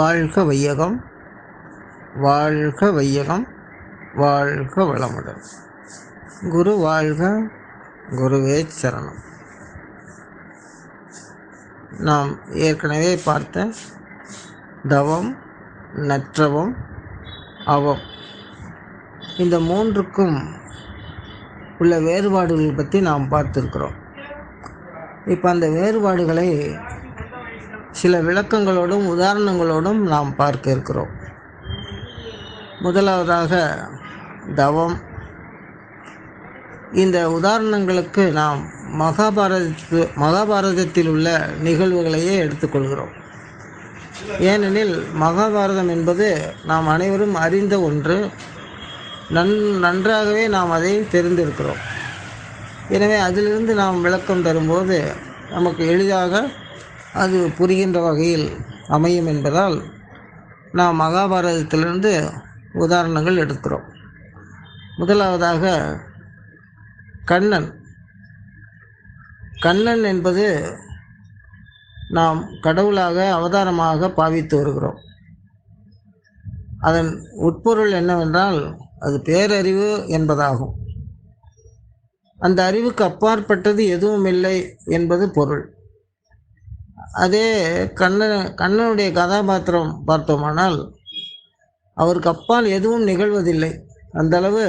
வாழ்க வையகம் வாழ்க வையகம் வாழ்க வளமுடன். குரு வாழ்க குருவே சரணம். நாம் ஏற்கனவே பார்த்த தவம் நற்றவம் அவம். இந்த மூன்றுக்கும் உள்ள வேறுபாடுகள் பற்றி நாம் பார்த்துருக்குறோம். இப்போ அந்த வேறுபாடுகளை சில விளக்கங்களோடும் உதாரணங்களோடும் நாம் பார்க்க இருக்கிறோம். முதலாவதாக தவம். இந்த உதாரணங்களுக்கு நாம் மகாபாரதத்து மகாபாரதத்தில் உள்ள நிகழ்வுகளையே எடுத்துக்கொள்கிறோம். ஏனெனில் மகாபாரதம் என்பது நாம் அனைவரும் அறிந்த ஒன்று. நன் நன்றாகவே நாம் அதை தெரிந்திருக்கிறோம். எனவே அதிலிருந்து நாம் விளக்கம் தரும்போது நமக்கு எளிதாக அது புரிகின்ற வகையில் அமையும் என்பதால் நாம் மகாபாரதத்திலிருந்து உதாரணங்கள் எடுக்கிறோம். முதலாவதாக கண்ணன். கண்ணன் என்பது நாம் கடவுளாக அவதாரமாக பாவித்து வருகிறோம். அதன் உட்பொருள் என்னவென்றால் அது பேரறிவு என்பதாகும். அந்த அறிவுக்கு அப்பாற்பட்டது எதுவும் இல்லை என்பது பொருள். அதே கண்ணன் கண்ணனுடைய கதாபாத்திரம் பார்த்தோமானால் அவருக்கு அப்பால் எதுவும் நிகழ்வதில்லை. அந்தளவு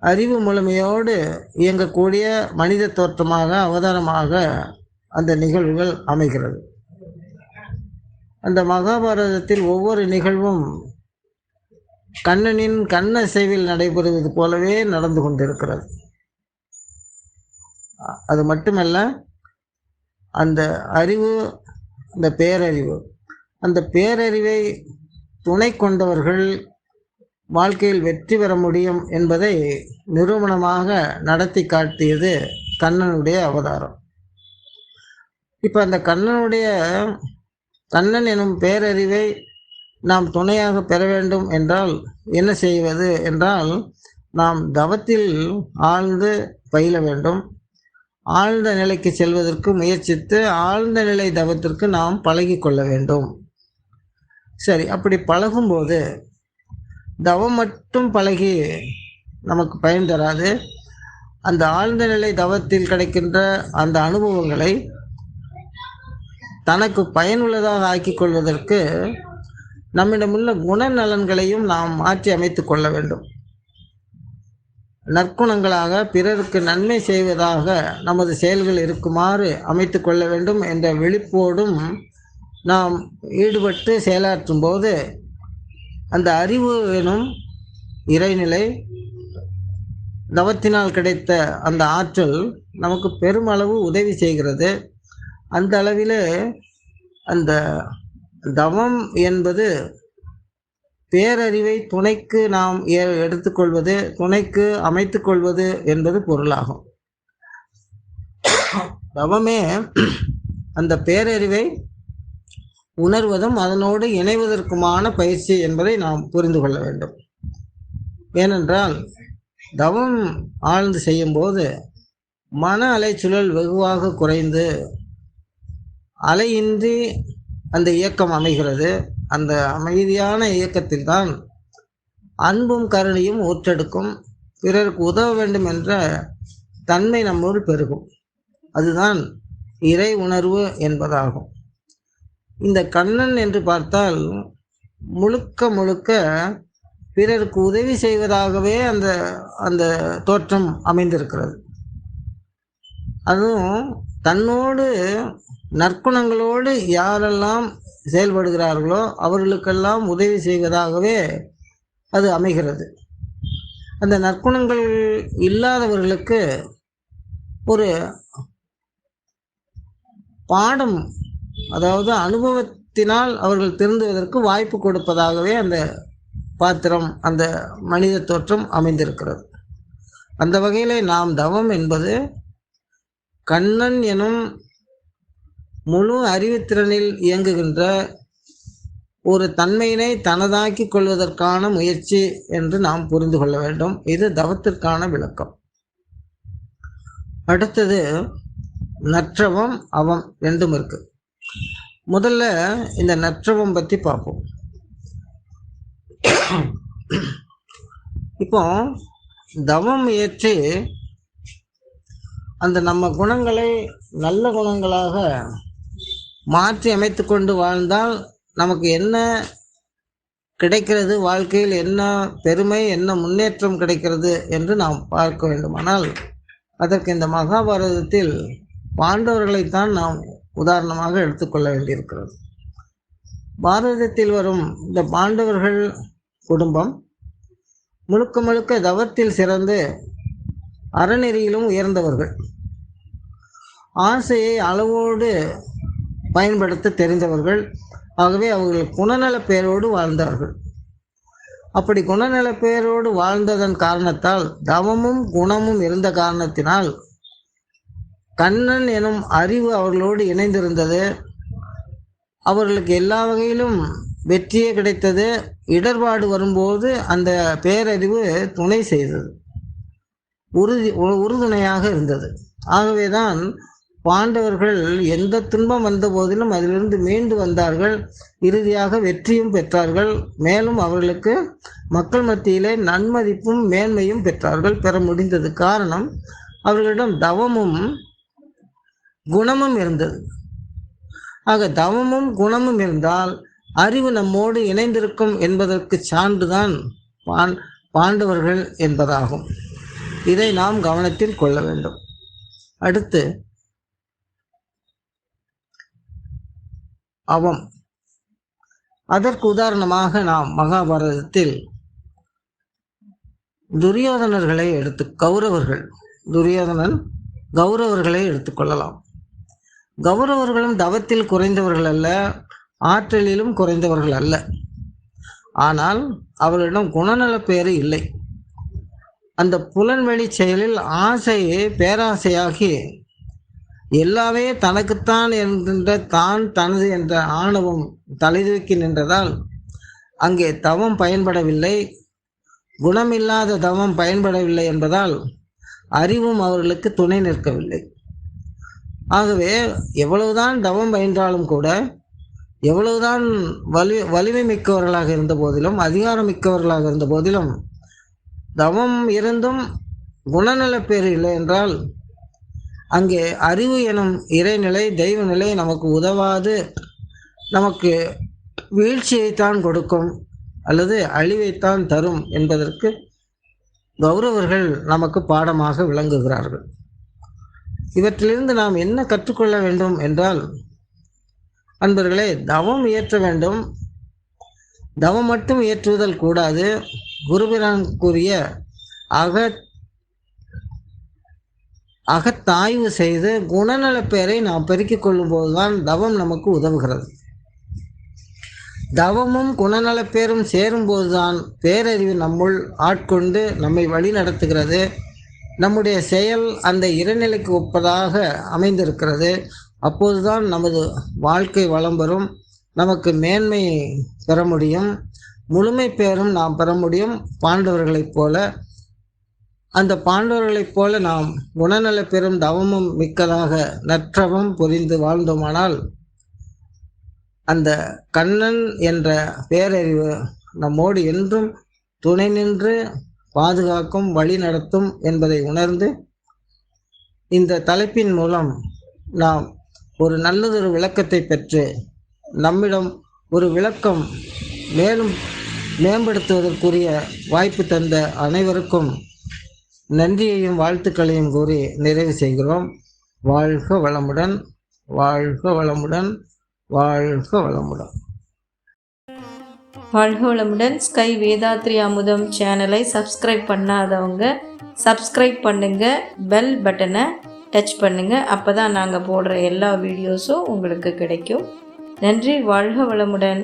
அறிவு முழுமையோடு இயங்கக்கூடிய மனித தோற்றமாக அவதாரமாக அந்த நிகழ்வுகள் அமைகிறது. அந்த மகாபாரதத்தில் ஒவ்வொரு நிகழ்வும் கண்ணனின் கண்ண சேவில் நடைபெறுவது போலவே நடந்து கொண்டிருக்கிறது. அது மட்டுமல்ல அந்த அறிவு அந்த பேரறிவு. அந்த பேரறிவை துணை கொண்டவர்கள் வாழ்க்கையில் வெற்றி பெற முடியும் என்பதை நிறுவனமாக நடத்தி காட்டியது கண்ணனுடைய அவதாரம். இப்போ அந்த கண்ணனுடைய கண்ணன் எனும் பேரறிவை நாம் துணையாக பெற வேண்டும் என்றால் என்ன செய்வது என்றால் நாம் தவத்தில் ஆழ்ந்து பயில வேண்டும். ஆழ்ந்த நிலைக்கு செல்வதற்கு முயற்சித்து ஆழ்ந்த நிலை தவத்திற்கு நாம் பழகி கொள்ள வேண்டும். சரி அப்படி பழகும்போது தவம் மட்டும் பழகி நமக்கு பயன் தராது. அந்த ஆழ்ந்த நிலை தவத்தில் கிடைக்கின்ற அந்த அனுபவங்களை தனக்கு பயனுள்ளதாக ஆக்கி கொள்வதற்கு நம்மிடமுள்ள குணநலன்களையும் நாம் மாற்றி அமைத்து கொள்ள வேண்டும். நற்குணங்களாக பிறருக்கு நன்மை செய்வதாக நமது செயல்கள் இருக்குமாறு அமைத்து கொள்ள வேண்டும் என்ற விழிப்போடும் நாம் ஈடுபட்டு செயலாற்றும் போது அந்த அறிவு எனும் இறைநிலை தவத்தினால் கிடைத்த அந்த ஆற்றல் நமக்கு பெருமளவு உதவி செய்கிறது. அந்த அளவில் அந்த தவம் என்பது பேரறிவை துணைக்கு நாம் எடுத்துக்கொள்வது துணைக்கு அமைத்து கொள்வது என்பது பொருளாகும். தவமே அந்த பேரறிவை உணர்வதும் அதனோடு இணைவதற்குமான பயிற்சி என்பதை நாம் புரிந்து கொள்ள வேண்டும். ஏனென்றால் தவம் ஆழ்ந்து செய்யும்போது மன அலைச்சுழல் வெகுவாக குறைந்து அலையின்றி அந்த இயக்கம் அமைகிறது. அந்த அமைதியான இயக்கத்தில் தான் அன்பும் கருணையும் ஊற்றெடுக்கும். பிறருக்கு உதவ வேண்டும் என்ற தன்மை நம்மோடு பெருகும். அதுதான் இறை உணர்வு என்பதாகும். இந்த கண்ணன் என்று பார்த்தால் முழுக்க முழுக்க பிறருக்கு உதவி செய்வதாகவே அந்த அந்த தோற்றம் அமைந்திருக்கிறது. அதுவும் தன்னோடு நற்குணங்களோடு யாரெல்லாம் செயல்படுகிறார்களோ அவர்களுக்கெல்லாம் உதவி செய்வதாகவே அது அமைகிறது. அந்த நற்குணங்கள் இல்லாதவர்களுக்கு ஒரு பாடம் அதாவது அனுபவத்தினால் அவர்கள் திருந்துவதற்கு வாய்ப்பு கொடுப்பதாகவே அந்த பாத்திரம் அந்த மனித தோற்றம் அமைந்திருக்கிறது. அந்த வகையில் நாம் தவம் என்பது கண்ணன் எனும் முழு அறிவுத்திறனில் இயங்குகின்ற ஒரு தன்மையினை தனதாக்கி கொள்வதற்கான முயற்சி என்று நாம் புரிந்து கொள்ள வேண்டும். இது தவத்திற்கான விளக்கம். அடுத்தது நற்றவம் அவம் ரெண்டும் இருக்கு. முதல்ல இந்த நற்றவம் பற்றி பார்ப்போம். இப்போ தவம் ஏற்றி அந்த நம்ம குணங்களை நல்ல குணங்களாக மாற்றி அமைத்து கொண்டு வாழ்ந்தால் நமக்கு என்ன கிடைக்கிறது? வாழ்க்கையில் என்ன பெருமை என்ன முன்னேற்றம் கிடைக்கிறது என்று நாம் பார்க்க வேண்டுமானால் அதற்கு இந்த மகாபாரதத்தில் பாண்டவர்களைத்தான் நாம் உதாரணமாக எடுத்துக்கொள்ள வேண்டியிருக்கிறது. பாரதத்தில் வரும் இந்த பாண்டவர்கள் குடும்பம் முழுக்க முழுக்க தவத்தில் சிறந்து அறநெறியிலும் உயர்ந்தவர்கள். ஆசையை அளவோடு பயன்படுத்த தெரிந்தவர்கள். ஆகவே அவர்கள் குணநல பெயரோடு வாழ்ந்தார்கள். அப்படி குணநல பெயரோடு வாழ்ந்ததன் காரணத்தால் தவமும் குணமும் இருந்த காரணத்தினால் கண்ணன் எனும் அறிவு அவர்களோடு இணைந்திருந்தது. அவர்களுக்கு எல்லா வகையிலும் வெற்றியே கிடைத்தது. இடர்பாடு வரும்போது அந்த பேரறிவு துணை செய்தது. உறுதி உ- உறுதுணையாக இருந்தது. ஆகவேதான் பாண்டவர்கள் எந்த துன்பம் வந்த போதிலும் அதிலிருந்து மீண்டு வந்தார்கள். இறுதியாக வெற்றியும் பெற்றார்கள். மேலும் அவர்களுக்கு மக்கள் மத்தியிலே நன்மதிப்பும் மேன்மையும் பெற்றார்கள். பெற முடிந்தது காரணம் அவர்களிடம் தவமும் குணமும் இருந்தது. ஆக தவமும் குணமும் இருந்தால் அறிவு நம்மோடு இணைந்திருக்கும் என்பதற்கு சான்றுதான் பாண் பாண்டவர்கள் என்பதாகும். இதை நாம் கவனத்தில் கொள்ள வேண்டும். அடுத்து அவம். அதற்கு உதாரணமாக நாம் மகாபாரதத்தில் துரியோதனர்களை எடுத்து கௌரவர்கள் துரியோதனன் கௌரவர்களை எடுத்துக்கொள்ளலாம் கௌரவர்களும் தவத்தில் குறைந்தவர்கள் அல்ல ஆற்றலிலும் குறைந்தவர்கள் அல்ல. ஆனால் அவர்களிடம் குணநலப் பேறு இல்லை. அந்த புலன்வெளி செயலில் ஆசையே பேராசையாகி எல்லாமே தனக்குத்தான் என்கின்ற தான் தனது என்ற ஆணவம் தலைதூக்கி நின்றதால் அங்கே தவம் பயன்படவில்லை. குணமில்லாத தவம் பயன்படவில்லை என்பதால் அறிவும் அவர்களுக்கு துணை நிற்கவில்லை. ஆகவே எவ்வளவுதான் தவம் பயின்றாலும் கூட எவ்வளவுதான் வலி வலிமை மிக்கவர்களாக இருந்த போதிலும் அதிகாரம் மிக்கவர்களாக இருந்த போதிலும் தவம் இருந்தும் குணநலப்பேறு இல்லை என்றால் அங்கே அறிவு எனும் இறைநிலை தெய்வ நிலை நமக்கு உதவாது. நமக்கு வீழ்ச்சியைத்தான் கொடுக்கும் அல்லது அழிவைத்தான் தரும் என்பதற்கு கௌரவர்கள் நமக்கு பாடமாக விளங்குகிறார்கள். இவற்றிலிருந்து நாம் என்ன கற்றுக்கொள்ள வேண்டும் என்றால் அன்பர்களே தவம் இயற்ற வேண்டும். தவம் மட்டும் இயற்றுவதல் கூடாது. குருபிரான் கூறிய அக அகத்தாய்வு செய்து குணநலப்பேரை நாம் பெருக்கிக் கொள்ளும்போதுதான் தவம் நமக்கு உதவுகிறது. தவமும் குணநலப்பேரும் சேரும்போதுதான் பேரறிவு நம்முள் ஆட்கொண்டு நம்மை வழி நடத்துகிறது. நம்முடைய செயல் அந்த இறைநிலைக்கு ஒப்பதாக அமைந்திருக்கிறது. அப்போதுதான் நமது வாழ்க்கை வளம் பெறும். நமக்கு மேன்மை பெற முடியும். முழுமை பேரும் நாம் பெற முடியும். பாண்டவர்களைப் போல அந்த பாண்டவர்களைப் போல நாம் குணநல பெறும் தவமும் மிக்கதாக நற்றவம் புரிந்து வாழ்ந்தோமானால் அந்த கண்ணன் என்ற பேரறிவு நம்மோடு என்றும் துணை நின்று பாதுகாக்கும் வழி நடத்தும் என்பதை உணர்ந்து இந்த தலைப்பின் மூலம் நாம் ஒரு நல்லதொரு விளக்கத்தை பெற்று நம்மிடம் ஒரு விளக்கம் மேலும் மேம்படுத்துவதற்குரிய வாய்ப்பு தந்த அனைவருக்கும் நன்றியையும் வாழ்த்துக்களையும் கூறி நிறைவு செய்கிறோம். வாழ்க வளமுடன் வாழ்க வளமுடன் வாழ்க வளமுடன். வாழ்க வளமுடன். ஸ்கை வேதாத்ரி அமுதம் சேனலை சப்ஸ்கிரைப் பண்ணாதவங்க சப்ஸ்கிரைப் பண்ணுங்க பெல் பட்டனை டச் பண்ணுங்க. அப்போ தான் நாங்கள் போடுற எல்லா வீடியோஸும் உங்களுக்கு கிடைக்கும். நன்றி வாழ்க வளமுடன்.